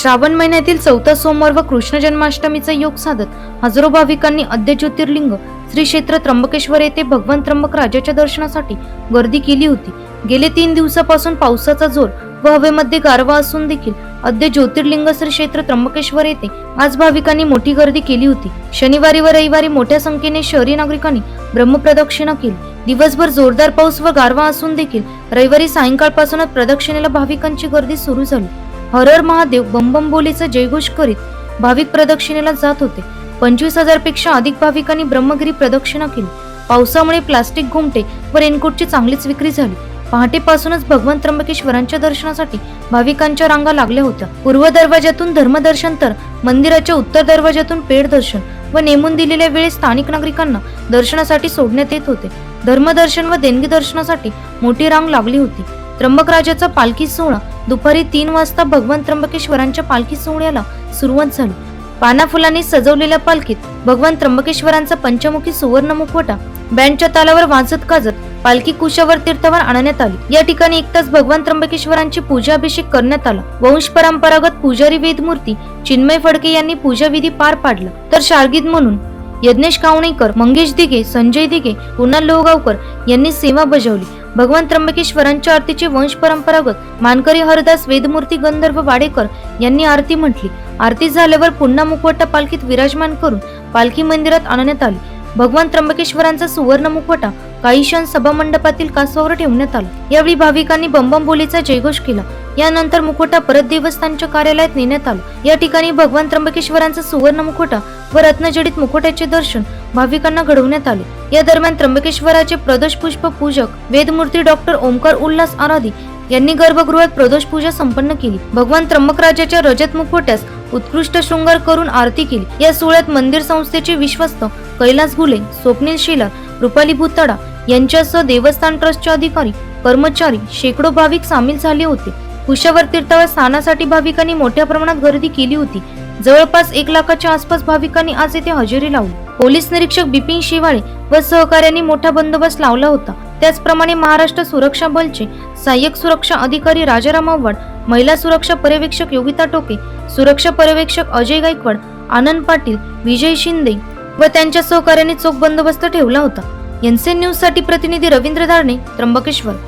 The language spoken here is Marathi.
श्रावण महिन्यातील चौथा सोमवार व कृष्ण जन्माष्टमीचा योग साधत हजारो भाविकांनी अद्य ज्योतिर्लिंग श्री क्षेत्र त्र्यंबकेश्वर येथे भगवान त्र्यंबक राजाच्या दर्शनासाठी गर्दी केली होती. गेले तीन दिवसापासून पावसाचा जोर व हवेमध्ये गारवा असून देखील अद्य ज्योतिर्लिंग श्री क्षेत्र त्र्यंबकेश्वर येथे आज भाविकांनी मोठी गर्दी केली होती. शनिवारी व रविवारी मोठ्या संख्येने शहरी नागरिकांनी ब्रह्मप्रदक्षिणा केली. दिवसभर जोरदार पाऊस व गारवा असून देखील रविवारी सायंकाळपासूनच प्रदक्षिणेला भाविकांची गर्दी सुरू झाली. हरहर महादेव बंबम बोलीचा जयघोष करीत भाविक प्रदक्षिणेला जात होते. पंचवीस हजारपेक्षा अधिक भाविकांनी ब्रह्मगिरी प्रदक्षिणा केली. पावसामुळे प्लास्टिक घुमटे व रेनकोटची चांगलीच विक्री झाली. पहाटेपासूनच भगवान त्र्यंबकेश्वरांच्या दर्शनासाठी भाविकांच्या रांगा लागल्या होत्या. पूर्व दरवाजातून धर्मदर्शन तर मंदिराच्या उत्तर दरवाजातून पेड दर्शन व नेमून दिलेल्या वेळेस स्थानिक नागरिकांना दर्शनासाठी सोडण्यात येत होते. धर्मदर्शन व देणगी दर्शनासाठी मोठी रांग लागली होती. त्र्यंबकराजाचा पालखी सोहळा दुपारी तीन वाजता भगवान त्र्यंबकेश्वरांच्या पालखी सोहळ्याला सुरुवात झाली. पाना फुलांनी सजवलेल्या पालखीत भगवान त्र्यंबकेश्वरांचा पंचमुखी सुवर्ण मुखवटा बँडच्या तालावर वाजत गाजत पालखी कुशावर तीर्थावर आणण्यात आली. या ठिकाणी एक तास भगवान त्र्यंबकेश्वरांची पूजा अभिषेक करण्यात आला. वंश परंपरागत पुजारी वेदमूर्ती चिन्मय फडके यांनी पूजा विधी पार पाडला. तर शार्गीद म्हणून यज्ञेश कावणेकर मंगेश दिघे संजय दिघे कुणाल लोहगावकर यांनी सेवा बजावली. भगवान त्र्यंबकेश्वरांच्या आरतीची वंश परंपरागत मानकरी हरदास वेदमूर्ती गंधर्व वाडेकर यांनी आरती म्हटली. आरती झाल्यावर पुन्हा मुखवटा पालखीत विराजमान करून पालखी मंदिरात आणण्यात आली. भगवान त्र्यंबकेश्वरांचा सुवर्ण मुखवटा काही क्षण सभा मंडपातील कासवावर ठेवण्यात आला. यावेळी भाविकांनी बंबम बोलीचा जयघोष केला. यानंतर मुखवटा परत देवस्थानच्या कार्यालयात नेण्यात आला. या ठिकाणी भगवान त्र्यंबकेश्वरांचा सुवर्ण मुखवटा व रत्नजडित मुखवट्याचे दर्शन भाविकांना घडवण्यात आले. या दरम्यान त्र्यंबकेश्वराचे प्रदोष पुष्प पूजक वेदमूर्ती डॉक्टर ओमकार उल्हास आराधी यांनी गर्भगृहात प्रदोष पूजा संपन्न केली. भगवान त्र्यंबकराजाच्या रजत मुखवट्यास उत्कृष्ट शृंगार करून आरती केली. या सोहळ्यात मंदिर संस्थेचे विश्वस्त कैलास घुले स्वप्नील शिला रुपाली भुताडा यांच्यासह देवस्थान ट्रस्टचे अधिकारी कर्मचारी शेकडो भाविक सामील झाले होते. कुशावर तीर्थावर स्नानासाठी भाविकांनी मोठ्या प्रमाणात गर्दी केली होती. जवळपास एक लाखाच्या आसपास भाविकांनी आज येथे हजेरी लावली. पोलीस निरीक्षक बिपिन शिवाळे व सहकाऱ्यांनी मोठा बंदोबस्त लावला होता. त्याचप्रमाणे महाराष्ट्र सुरक्षा बलचे सहाय्यक सुरक्षा अधिकारी राजाराम आव्हाड महिला सुरक्षा पर्यवेक्षक योगिता टोके सुरक्षा पर्यवेक्षक अजय गायकवाड आनंद पाटील विजय शिंदे व त्यांच्या सहकार्याने चोख बंदोबस्त ठेवला होता. एनसीएन न्यूजसाठी प्रतिनिधी रवींद्र धारणे त्र्यंबकेश्वर.